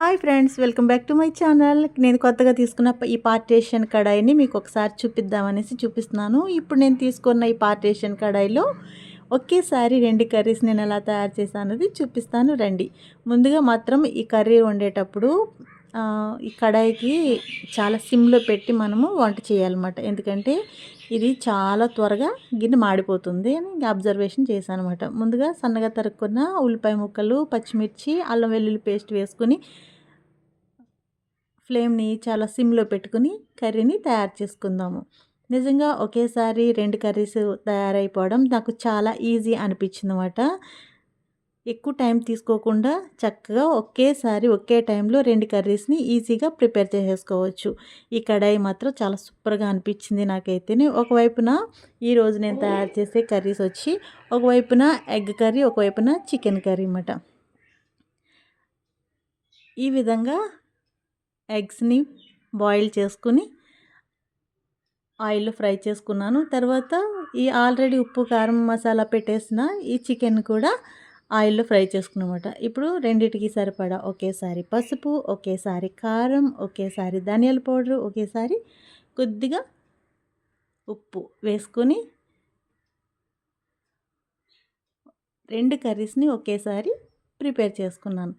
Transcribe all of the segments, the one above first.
Hi friends welcome back to my channel. నేను కొత్తగా తీసుకున్న ఈ పార్టేషన్ కడాయిని మీకు ఒకసారి చూపిద్దామనేసి చూపిస్తున్నాను. ఇప్పుడు నేను తీసుకున్న ఈ పార్టేషన్ కడాయిలో ఒకేసారి రెండు కర్రీస్ నేను ఎలా తయారు చేశాను అనేది చూపిస్తాను రండి. ముందుగా మాత్రం ఈ కర్రీ వండేటప్పుడు ఈ కడాయికి చాలా సిమ్లో పెట్టి మనము వంట చేయాలన్నమాట. ఎందుకంటే ఇది చాలా త్వరగా గిన్నె మాడిపోతుంది అని అబ్జర్వేషన్ చేశాను అనమాట ముందుగా సన్నగా తరుక్కున్న ఉల్లిపాయ ముక్కలు పచ్చిమిర్చి అల్లం వెల్లుల్లి పేస్ట్ వేసుకుని ఫ్లేమ్ని చాలా సిమ్లో పెట్టుకుని కర్రీని తయారు చేసుకుందాము. నిజంగా ఒకేసారి రెండు కర్రీస్ తయారైపోవడం నాకు చాలా ఈజీ అనిపించింది అనమాట ఎక్కువ టైం తీసుకోకుండా చక్కగా ఒకేసారి ఒకే టైంలో రెండు కర్రీస్ని ఈజీగా ప్రిపేర్ చేసేసుకోవచ్చు. ఈ కడాయి మాత్రం చాలా సూపర్గా అనిపించింది నాకైతేనే. ఒకవైపున ఈరోజు నేను తయారు చేసే కర్రీస్ వచ్చి ఒకవైపున ఎగ్ కర్రీ ఒకవైపున చికెన్ కర్రీ అన్నమాట. ఈ విధంగా ఎగ్స్ని బాయిల్ చేసుకుని ఆయిల్లో ఫ్రై చేసుకున్నాను. తర్వాత ఈ ఆల్రెడీ ఉప్పు కారం మసాలా పెట్టేసిన ఈ చికెన్ కూడా ఆయిల్లో ఫ్రై చేసుకున్నమాట. ఇప్పుడు రెండింటికి సరిపడా ఒకేసారి పసుపు ఒకేసారి కారం ఒకేసారి ధనియాల పౌడర్ ఒకేసారి కొద్దిగా ఉప్పు వేసుకొని రెండు కర్రీస్ని ఒకేసారి ప్రిపేర్ చేసుకున్నాను.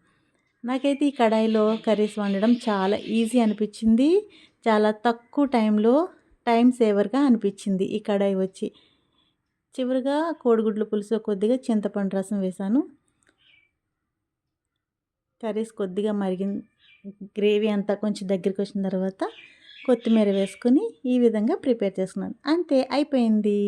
నాకైతే ఈ కడాయిలో కర్రీస్ వండడం చాలా ఈజీ అనిపించింది. చాలా తక్కువ టైంలో టైం సేవర్గా అనిపించింది ఈ కడాయి వచ్చి. చివరిగా కోడిగుడ్ల పులుసు కొద్దిగా చింతపండు రసం వేశాను కర్రీస్ కొద్దిగా మరిగిన గ్రేవీ అంతా కొంచెం దగ్గరికి వచ్చిన తర్వాత కొత్తిమీర వేసుకొని ఈ విధంగా ప్రిపేర్ చేసుకున్నాను. అంతే అయిపోయింది.